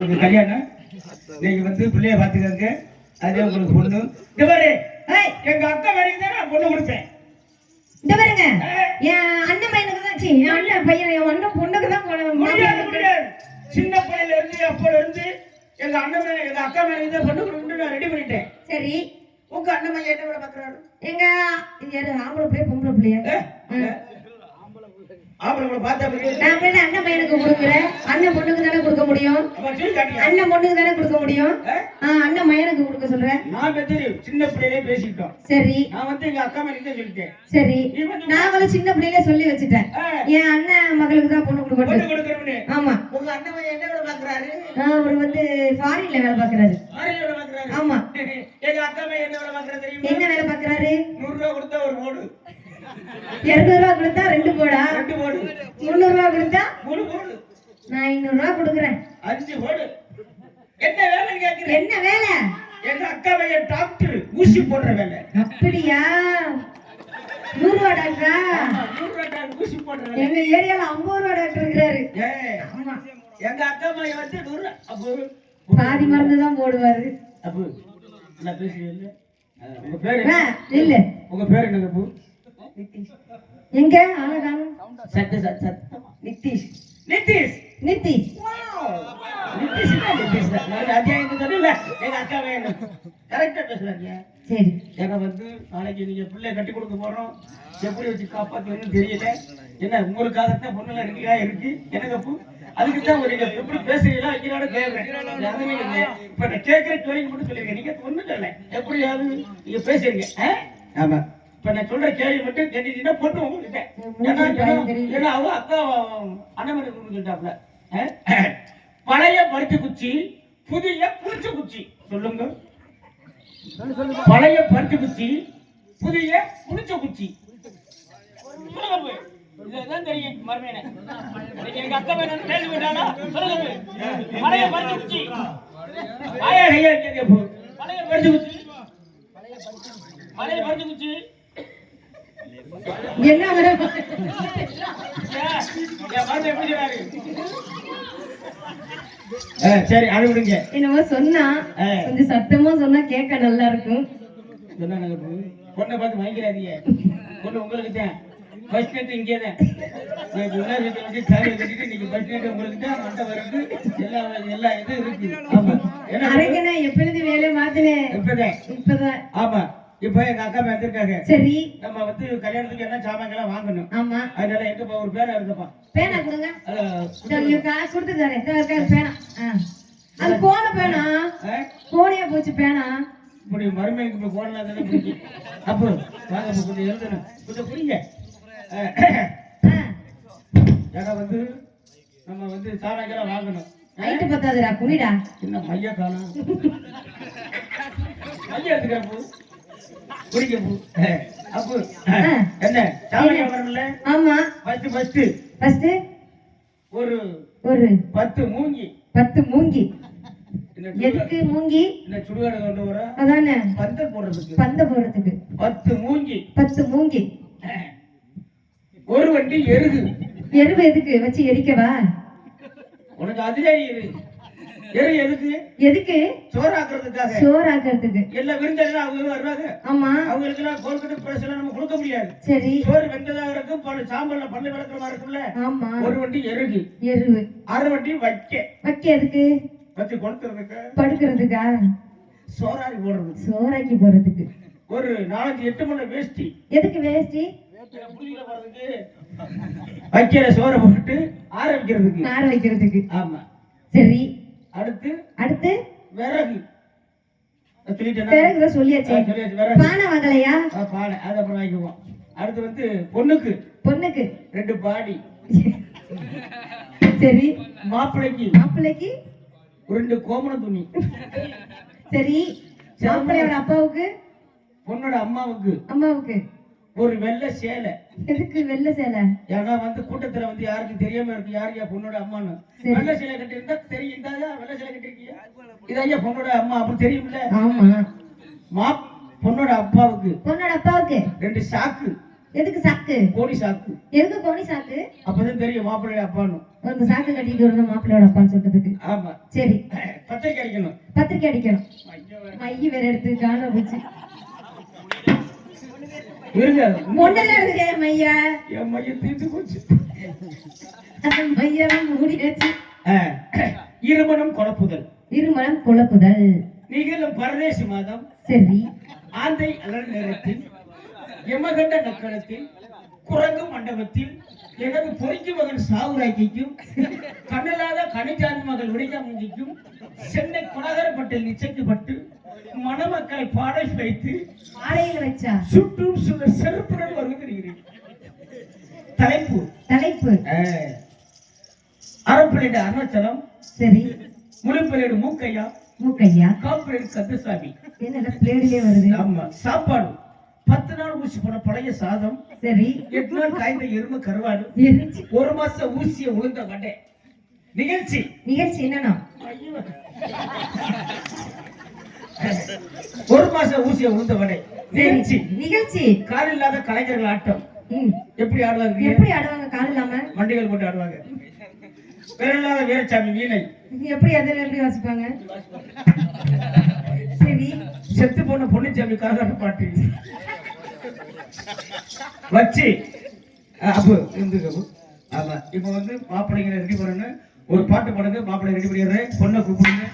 உங்களுக்கு கல்யாணம்? நீங்க வந்து பிள்ளைய பாத்துக்கங்க அதே உங்களுக்கு பொண்ணு. இந்த பாரு. எங்க அக்கா வரைக்கும் தான் நான் பொண்ணு கொடுப்பேன். இந்த பாருங்க. என் அண்ணன் பையனுக்கு தான் சீ, என் அண்ணன் பையன் என் அண்ணன் பொண்ணுக்கு தான் முடியாது முடியாது. சின்ன பையன்ல இருந்து அப்பல இருந்து எங்க அண்ணன் மேல எங்க அக்கா மேல இருந்து பொண்ணு கொடுக்கணும்னு நான் ரெடி பண்ணிட்டேன். சரி. உங்க அண்ணன் பையன் என்ன வேலை பாக்குறாரு எங்க ஆம்பளை பிள்ளைய பொம்பளை பிள்ளைய? ஆம்பளை பார்த்தா நான் போய் அண்ணன் பையனுக்கு கொடுக்குறேன். அண்ணன் பொண்ணுக்கு தானே கொடுக்க முடியும்? அண்ணன் பொண்ணுக்கு தானே கொடுக்க முடியும்? அண்ணன் பையனுக்கு கொடுக்க சொல்றேன். நான் பத்தி சின்ன பிள்ளையிலே பேசிட்டோம் சரி. நான் வந்து எங்க அக்கா மேல தான் சொல்லிட்டேன். சரி. நீ வந்து நாங்களும் சின்ன பிள்ளையில சொல்லி வச்சுட்டேன். என் அண்ணன் மகளுக்கு தான் பொண்ணு கொடுக்கணும் ஆமா. உங்க அண்ணன் என்ன வேலை பாக்குறாரு அவர் வந்து ஃபாரின்ல வேலை பாக்குறாரு ஆமா. எங்க அக்கா பையன் என்ன வேலை பாக்குறாரு என்ன வேலை பார்க்கறாரு? நூறு ரூபா கொடுத்தா ஒரு இருநூறு ரூபா கொடுத்தா ரெண்டு போடா. ரெண்டு போடு. முந்நூறு ரூபா கொடுத்தா மூணு போடு. நான் ஐநூறு ரூபா கொடுக்குறேன். அஞ்சு போடு. என்ன வேலைன்னு கேக்குறேன் என்ன வேலை? எங்க அக்கா பையன் டாக்டர் ஊசி போடுற வேலை. அப்படியா? நூறு ரூபா டாக்டரா ஆமா, நூறு ரூபா டாக்டர் ஊசி போடுற வேலை. எங்க ஏரியால ஐம்பது ரூபா டாக்டர் இருக்கிறாரு. ஆமா. எங்க அக்கா பையன் வந்து நூறு அப்போ பாதி மருந்து தான் போடுவாரு. அப்போ உங்க பேரு ஆ, இல்ல. உங்க பேர் என்னங்க அப்போ எங்க? ஆள காணும் சத்த சத்த சத்தமா நிதிஷ்! நிதிஷ். நிதிஷ் நிதிஷ் தான் நிதிஷ் தான். நான் எங்க அக்கா வேணும். கரெக்டா பேசுறாங்க. சரி. ஏன்னா வந்து நாளைக்கு நீங்க பிள்ளை கட்டி கொடுக்க போறோம். எப்படி வச்சு காப்பாத்துவீங்கன்னு தெரியல. என்ன உங்களுக்காகத்தான் பொண்ணுல இருக்கா இருக்கு? எனக்கு அப்போ அதுக்கு தான் ஒரு நீங்க எப்படி பேசுறீங்களா வைக்கிறாட கேட்கறேன் இப்ப நான் கேட்கிற கேள்வி மட்டும் சொல்லிருக்கேன். நீங்க ஒண்ணும் சொல்ல எப்படியாவது நீங்க பேசுறீங்க ஆ? ஆமா. இப்ப நான் சொல்ற கேள்வி மட்டும் கேட்டீங்கன்னா பொண்ணு உங்ககிட்ட ஏன்னா அவ அக்கா அண்ணன் சொல்லிட்டாப்ல பழைய பருத்தி குச்சி புதிய புளிச்ச குச்சி சொல்லுங்க பழைய பருத்தி குச்சி புதிய புளிச்ச குச்சி. இதுதான் தெரியும் மறுமையில. இன்னைக்கு எங்க அக்கா பையன் பேசி விட்டானா? சொல்லுங்க. பழைய பருத்தி குச்சி. பழைய பருத்தி குச்சி பழைய பருத்தி குச்சி என்ன வர? சரி அது விடுங்க. என்னமோ சொன்னா. கொஞ்சம் சத்தமா சொன்னா கேட்க நல்லா இருக்கும். சொன்னாங்க போ. பொண்ணை பார்த்து வாங்கிக்கிறாதீங்க பொண்ணு உங்களுக்கு தான். நைட் இங்கே தான். முன்னாடி நீங்க உங்களுக்கு தான். மண்டபம் இருக்கு எல்லா எல்லா இதுவும் இருக்கு. ஆமா. என்ன அரைக்கணே எப்பொழுது வேலை மாத்தினேன் இப்பதான். இப்பதான். ஆமா. இப்ப எங்க அக்கா வந்திருக்காங்க சரி. நம்ம வந்து கல்யாணத்துக்கு என்ன சாமான்கெல்லாம் வாங்கணும். ஆமா. அதனால எங்கப்பா ஒரு பேரா இருக்குப்பா. பேனா கொடுங்க. காசு கொடுத்து தரேன் இதோ இருக்காரு பேனா. அது போன பேனா. அஹ், போனே போச்சு பேனா. இப்படி மருமைக்கு இப்ப போடலாம் தானே பிடிக்கும் அப்போ வாங்க கொஞ்சம் எழுதணும். கொஞ்சம் புரியுங்க. ஏன்னா வந்து நம்ம வந்து சாமான்கெல்லாம் வாங்கணும். நைட்டு பத்தாதுடா குனிடா என்ன மைய காணும் மைய எடுத்துக்கிற அப்போ என்ன ஆமா. ஃபர்ஸ்ட் ஃபர்ஸ்ட் ஃபர்ஸ்ட் ஒரு ஒரு பத்து மூங்கி. பத்து மூங்கி. எதுக்கு மூங்கி? இந்த சுடுகாடு கொண்டு வர? அதானே. பந்தல் போடுறதுக்கு. பந்த போடுறதுக்கு. பத்து மூங்கி. பத்து மூங்கி. ஒரு வண்டி எருது. எருவு எதுக்கு? வச்சு எரிக்கவா? உனக்கு அதுலே எரு. எரு எதுக்கு? எதுக்கு? சோறாக்குறதுக்காக. சோறாக்குறதுக்கு. எல்லா விருந்தெல்லாம் அவங்க வருவாங்க. ஆமா. அவங்களுக்கு எல்லாம் கோல்கட்டு பிரஸ் எல்லாம் நம்ம கொடுக்க முடியாது. சரி. சோறு வெந்ததாக இருக்கும் பல சாம்பல்ல பண்ணை விளக்கமா இருக்கும்ல. ஆமா. ஒரு வண்டி எருகு. எருவு அரை வண்டி வைக்க. வைக்க எதுக்கு? வச்சு படுக்கிறதுக்கா? சோறாரி போடுறது சோறாக்கி போறதுக்கு ஒரு நாலஞ்சு எட்டு மணி வேஷ்டி. எதுக்கு வேஷ்டி? வைக்கிற சோறை போட்டு ஆரம்பிக்கிறதுக்கு நார் வைக்கிறதுக்கு. ஆமா. சரி. அடுத்து அடுத்து? விறகு. நான் சொல்லிட்டேனா? பிறகு ஆ, சொல்லியாச்சு பானை வாங்கலையா? பானை. அது அப்புறம் வாங்கிக்குவோம். அடுத்து வந்து பொண்ணுக்கு. பொண்ணுக்கு. ரெண்டு பாடி. சரி. மாப்பிள்ளைக்கு மாப்பிள்ளைக்கு ரெண்டு கோமண துணி. சரி. மாப்பிள்ளையோட அப்பாவுக்கு? பொண்ணோட அம்மாவுக்கு. அம்மாவுக்கு. ஒரு வெள்ளை சேலை. எதுக்கு வெள்ளை சேலை? ஏன்னா வந்து கூட்டத்துல வந்து யாருக்கும் தெரியாம இருக்கு யார் யா பொண்ணோட அம்மான்னு. வெள்ளை சேலை கட்டி இருந்தா தெரியும் இந்த ஐயா வெள்ளை சேலை கட்டிருக்கீங்க இது ஐயா பொண்ணோட அம்மா அப்படி தெரியும்ல? ஆமா. மா பொண்ணோட அப்பாவுக்கு. பொண்ணோட அப்பாவுக்கு? ரெண்டு சாக்கு. எதுக்கு சாக்கு? கோடி சாக்கு. எதுக்கு கோணி சாக்கு? அப்பதான் தெரியும் மாப்பிள்ளை அப்பான்னு. ஒரு சாக்கு கட்டிட்டு வரணும் மாப்பிள்ளையோட அப்பான்னு சொல்றதுக்கு. ஆமா. சரி. பத்திரிக்கை அடிக்கணும். பத்திரிக்கை அடிக்கணும். மைய வேற எடுத்து காண போச்சு. இருங்க. மையா. என் தீர்த்து போச்சு இருமணம் கொலப்புதல் இருமலம் குழப்புதல். நீங்களும் பரதேசி மாதம். சரி. ஆந்தை அலர் நேரத்தில் எமகண்ட நக்கணத்தில் குரங்கு மண்டபத்தில் எனது பொறிக்கு மகன் சாவுராக்கிக்கும் கண்ணலாத கணிஜாந்தி மகள் விடிகாமுஞ்சிக்கும் சென்னை குணகரப்பட்டில் நிச்சயிக்கப்பட்டு மணமக்களை பாடல் வைத்து ஆடையில வச்சா சுற்றும் சுட செருப்புடன் தலைப்பு. தலைப்பு. அறப்பிள்ளைட அருணாச்சலம். சரி. முழுப்பிள்ளைடு மூக்கையா? மூக்கையா? காப்பிள்ளைடு கந்தசாமி. என்னடா பிளேடிலே வருது? ஆமா. சாப்பாடு. பத்து நாள் ஊசி போன பழைய சாதம். சரி. எட்டு நாள் காய்ந்த எருமை கருவாடு. ஒரு மாசம் ஊசிய உளுந்த வடை. நிகழ்ச்சி. நிகழ்ச்சி என்னன்னா. ஒரு மாசம் ஊசிய உளுந்த வடை நிகழ்ச்சி. நிகழ்ச்சி. கால் இல்லாத கலைஞர்கள் ஆட்டம். எப்படி ஆடுவாங்க எப்படி ஆடுவாங்க கால் இல்லாம? வண்டிகள் போட்டு ஆடுவாங்க. விரல் இல்லாத வீரசாமி வீணை. எப்படி அதில் எப்படி வாசிப்பாங்க? சரி செத்து போன பொன்னுச்சாமி கரகாட்ட பாட்டு. வச்சு. அப்பு இருந்துக்க. ஆமா. இப்ப வந்து மாப்பிள்ளைங்க ரெடி பண்ணணும். ஒரு பாட்டு பாடுங்க. மாப்பிள்ளை ரெடி பண்ணிடுறேன். பொண்ணை கூப்பிடுங்க.